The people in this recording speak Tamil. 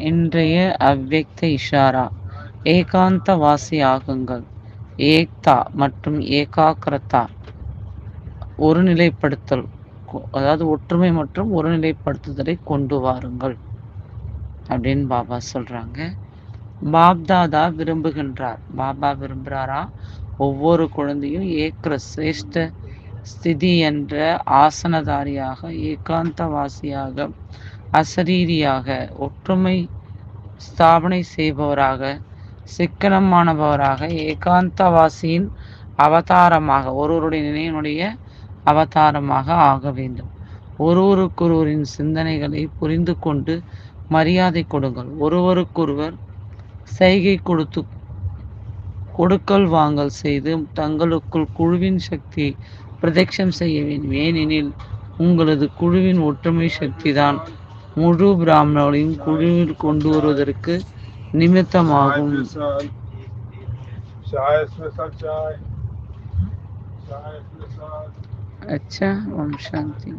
இன்றைய அவ்வக்த இஷாரா. ஏகாந்த வாசி ஆகுங்கள் ஏக்தா மற்றும் ஏகாக்கிரதா ஒருநிலைப்படுத்தல். அதாவது ஒற்றுமை மற்றும் ஒருநிலைப்படுத்துதலை கொண்டு வாருங்கள். அப்படின்னு பாபா சொல்றாங்க. பாப்தாதா விரும்புகின்றார். பாபா விரும்புகிறாரா ஒவ்வொரு குழந்தையும் ஏக்ர சிரேஷ்ட ஸ்திதி என்ற ஆசனதாரியாக ஏகாந்தவாசியாக அசரீரியாக ஒற்றுமை ஸ்தாபனை செய்பவராக சிக்கனமானவராக ஏகாந்தவாசியின் அவதாரமாக ஒருவருடைய நினைவினுடைய அவதாரமாக ஆக வேண்டும். ஒருவருக்கொருவரின் சிந்தனைகளை புரிந்து கொண்டு மரியாதை கொடுங்கள். ஒருவருக்கொருவர் செய்கை கொடுத்து கொடுக்கல் வாங்கல் செய்து தங்களுக்குள் குழுவின் சக்தியை பிரதட்சம் செய்ய வேண்டும். ஏனெனில் உங்களது குழுவின் ஒற்றுமை சக்தி தான் முழு பிராமணர்களையும் குழுவில் கொண்டு வருவதற்கு நிமித்தமாகும் Son. Shai Smithal Shai. Shai Smithal. अच्छा ओम शांति